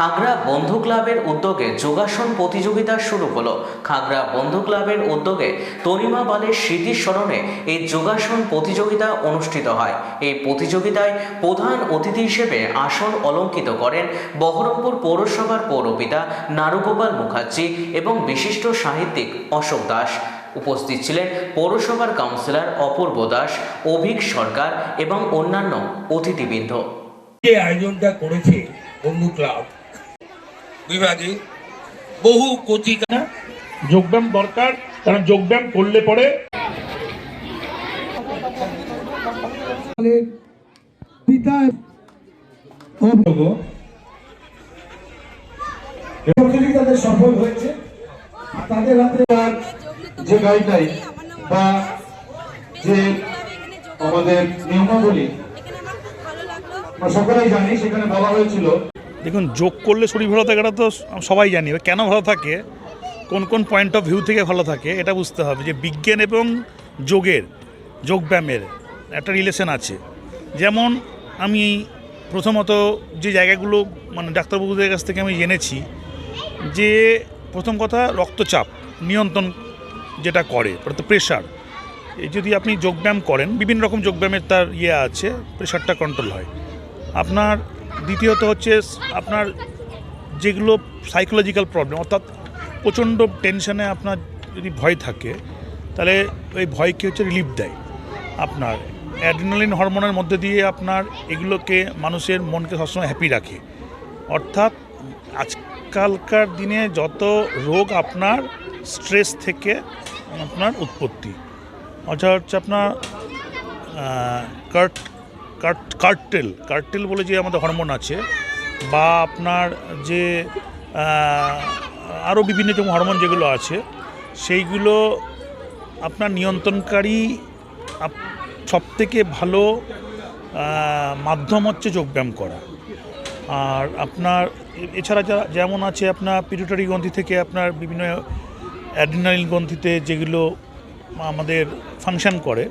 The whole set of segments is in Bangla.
খাগড়া বন্ধু ক্লাবের উদ্যোগে যোগাসন প্রতিযোগিতা শুরু হলো। খাগড়া বন্ধু ক্লাবের উদ্যোগে তরিমা বালের স্মৃতির স্মরণে এই যোগাসন প্রতিযোগিতা অনুষ্ঠিত হয়। এই প্রতিযোগিতায় প্রধান অতিথি হিসেবে আসন অলঙ্কিত করেন বহরমপুর পৌরসভার পৌরপিতা নারুগোপাল মুখার্জি এবং বিশিষ্ট সাহিত্যিক অশোক দাস। উপস্থিত ছিলেন পৌরসভার কাউন্সিলর অপূর্ব দাস, অভিক সরকার এবং অন্যান্য অতিথিবৃন্দ। যে আয়োজনটা করেছে বন্ধু ক্লাব বিভাগে বহু কচিকা যোগব্যায়াম দরকার কারণ যোগব্যায়াম করলে পরে পিতা প্রতিযোগিতাতে সফল হয়েছে। তাদের হাতে আর যে গাইডলাইন বা যে আমাদের নিয়মাবলী আমরা সকলেই জানি সেখানে বলা হয়েছিল দেখুন, যোগ করলে শরীর ভালো থাকে, এটা তো সবাই জানি। কেন ভালো থাকে? কোন কোন পয়েন্ট অফ ভিউ থেকে ভালো থাকে, এটা বুঝতে হবে যে বিজ্ঞান এবং যোগের যোগব্যায়ামের একটা রিলেশন আছে। যেমন আমি প্রথমত যে জায়গাগুলো মানে ডাক্তারবাবুদের কাছ থেকে আমি জেনেছি যে প্রথম কথা রক্তচাপ নিয়ন্ত্রণ যেটা করে অর্থাৎ প্রেশার এই যদি আপনি যোগব্যায়াম করেন, বিভিন্ন রকম যোগব্যায়ামের তার ইয়ে আছে প্রেশারটা কন্ট্রোল হয়। আপনার দ্বিতীয়ত হচ্ছে আপনার যেগুলো সাইকোলজিক্যাল প্রবলেম অর্থাৎ প্রচণ্ড টেনশনে আপনার যদি ভয় থাকে, তাহলে ওই ভয়কে হচ্ছে রিলিফ দেয় আপনার। অ্যাড্রিনালিন হরমোনের মধ্যে দিয়ে আপনার এগুলোকে মানুষের মনকে সবসময় হ্যাপি রাখে। অর্থাৎ আজকালকার দিনে যত রোগ আপনার স্ট্রেস থেকে আপনার উৎপত্তি। অর্থাৎ হচ্ছে আপনার কার্ট কার্টেল কার্টেল বলে যে আমাদের হরমোন আছে, বা আপনার যে আরও বিভিন্ন যে হরমোন যেগুলো আছে, সেইগুলো আপনার নিয়ন্ত্রণকারী সব থেকে ভালো মাধ্যম হচ্ছে যোগব্যায়াম করা। আর আপনার, এছাড়া যা, যেমন আছে আপনার পিটুটারি গ্রন্থি থেকে আপনার বিভিন্ন অ্যাড্রিনালিন গ্রন্থিতে যেগুলো আমাদের ফাংশন করে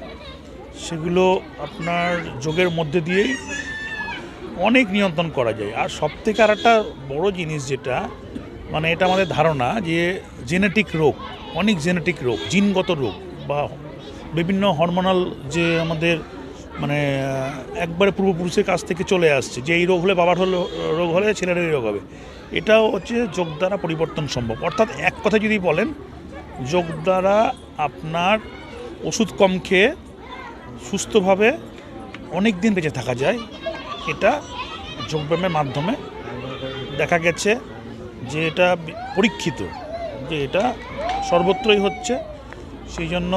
সেগুলো আপনার যোগের মধ্যে দিয়েই অনেক নিয়ন্ত্রণ করা যায়। আর সব থেকে আর একটা বড়ো জিনিস যেটা মানে এটা আমাদের ধারণা যে জেনেটিক রোগ, অনেক জেনেটিক রোগ, জিনগত রোগ বা বিভিন্ন হরমোনাল যে আমাদের মানে একবারে পূর্বপুরুষের কাছ থেকে চলে আসছে, যে এই রোগ হলে বাবার হলে রোগ হলে ছেলের এই রোগ হবে, এটাও হচ্ছে যোগ দ্বারা পরিবর্তন সম্ভব। অর্থাৎ এক কথা যদি বলেন, যোগ দ্বারা আপনার ওষুধ কম খেয়ে সুস্থভাবে অনেক দিন বেঁচে থাকা যায়, এটা যোগব্যায়ামের মাধ্যমে দেখা গেছে যে এটা পরীক্ষিত, যে এটা সর্বত্রই হচ্ছে। সেই জন্য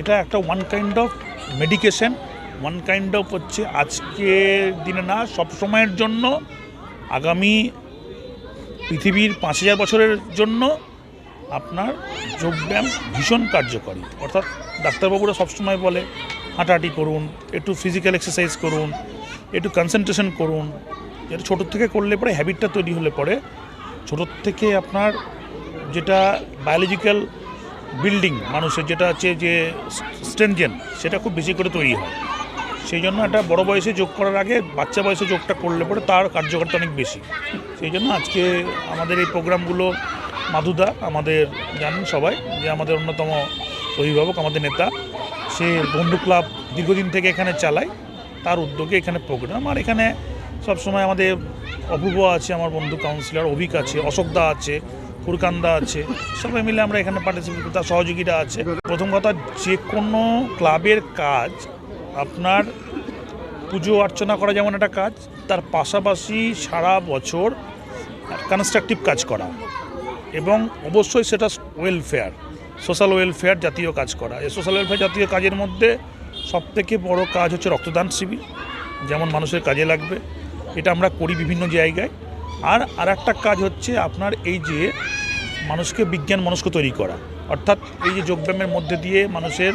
এটা একটা one kind of medication one kind of হচ্ছে আজকের দিনে না, সব সময়ের জন্য আগামী পৃথিবীর পাঁচ হাজার বছরের জন্য আপনার যোগব্যায়াম ভীষণ কার্যকরী। অর্থাৎ ডাক্তারবাবুরা সবসময় বলে হাঁটাহাঁটি করুন, একটু ফিজিক্যাল এক্সারসাইজ করুন, একটু কনসেন্ট্রেশন করুন। এটা ছোটোর থেকে করলে পরে হ্যাবিটটা তৈরি হলে পরে ছোটোর থেকে আপনার যেটা বায়োলজিক্যাল বিল্ডিং মানুষের যেটা আছে যে স্ট্রেনজেন সেটা খুব বেশি করে তৈরি হয়। সেই জন্য একটা বড় বয়সে যোগ করার আগে বাচ্চা বয়সে যোগটা করলে পরে তার কার্যকারিতা অনেক বেশি। সেই জন্য আজকে আমাদের এই প্রোগ্রামগুলো, মাধুদা, আমাদের জানেন সবাই যে আমাদের অন্যতম অভিভাবক, আমাদের নেতা সে বন্ধু ক্লাব দীর্ঘদিন থেকে এখানে চালায়, তার উদ্যোগে এখানে প্রোগ্রাম আর এখানে সবসময় আমাদের অপূর্ব আছে, আমার বন্ধু কাউন্সিলর অভিক আছে, অশোকদা আছে, ফুরকান্দা আছে, সবাই মিলে আমরা এখানে পার্টিসিপেট তার সহযোগীরা আছে। প্রথম কথা, যে কোনো ক্লাবের কাজ, আপনার পুজো অর্চনা করা যেমন একটা কাজ, তার পাশাপাশি সারা বছর কনস্ট্রাকটিভ কাজ করা। এবং অবশ্যই সেটা ওয়েলফেয়ার সোশ্যাল ওয়েলফেয়ার জাতীয় কাজ করা। এই সোশ্যাল ওয়েলফেয়ার জাতীয় কাজের মধ্যে সবথেকে বড় কাজ হচ্ছে রক্তদান শিবির, যেমন মানুষের কাজে লাগবে। এটা আমরা করি বিভিন্ন জায়গায়। আর আর একটা কাজ হচ্ছে আপনার এই যে মানুষকে বিজ্ঞান মনস্ক তৈরি করা। অর্থাৎ এই যে যোগব্যায়ামের মধ্যে দিয়ে মানুষের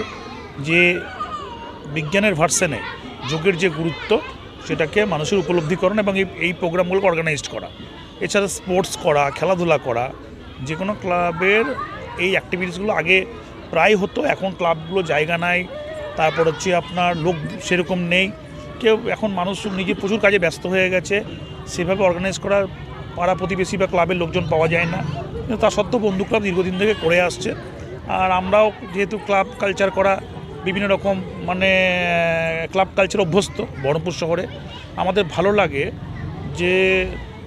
যে বিজ্ঞানের ভার্সেনে যোগের যে গুরুত্ব, সেটাকে মানুষের উপলব্ধিকরণ এবং এই এই প্রোগ্রামগুলোকে অর্গানাইজড করা। এছাড়া স্পোর্টস করা, খেলাধুলা করা যে কোনো ক্লাবের এই অ্যাক্টিভিটিসগুলো আগে প্রায় হতো, এখন ক্লাবগুলো জায়গা নাই, তারপর হচ্ছে আপনার লোক সেরকম নেই, কেউ এখন মানুষ নিজে প্রচুর কাজে ব্যস্ত হয়ে গেছে, সেভাবে অর্গানাইজ করার পাড়া প্রতিবেশী বা ক্লাবের লোকজন পাওয়া যায় না, কিন্তু তা সত্ত্বেও বন্ধু ক্লাব দীর্ঘদিন থেকে করে আসছে, আর আমরাও যেহেতু ক্লাব কালচার করা বিভিন্ন রকম মানে ক্লাব কালচার অভ্যস্ত বহরমপুর শহরে, আমাদের ভালো লাগে যে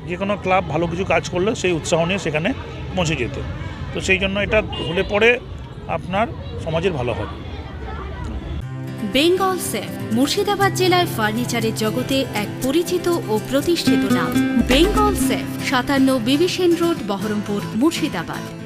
যে কোনো ক্লাব ভালো কিছু কাজ করলে সেই উৎসাহ নিয়ে সেখানে পৌঁছে যেতে। তো সেই জন্য এটা হলে পরে আপনার সমাজের ভালো হবে। বেঙ্গল সেফ, মুর্শিদাবাদ জেলায় ফার্নিচারের জগতে এক পরিচিত ও প্রতিষ্ঠিত নাম। বেঙ্গল সেফ, সাতান্ন বিবিসেন রোড, বহরমপুর, মুর্শিদাবাদ।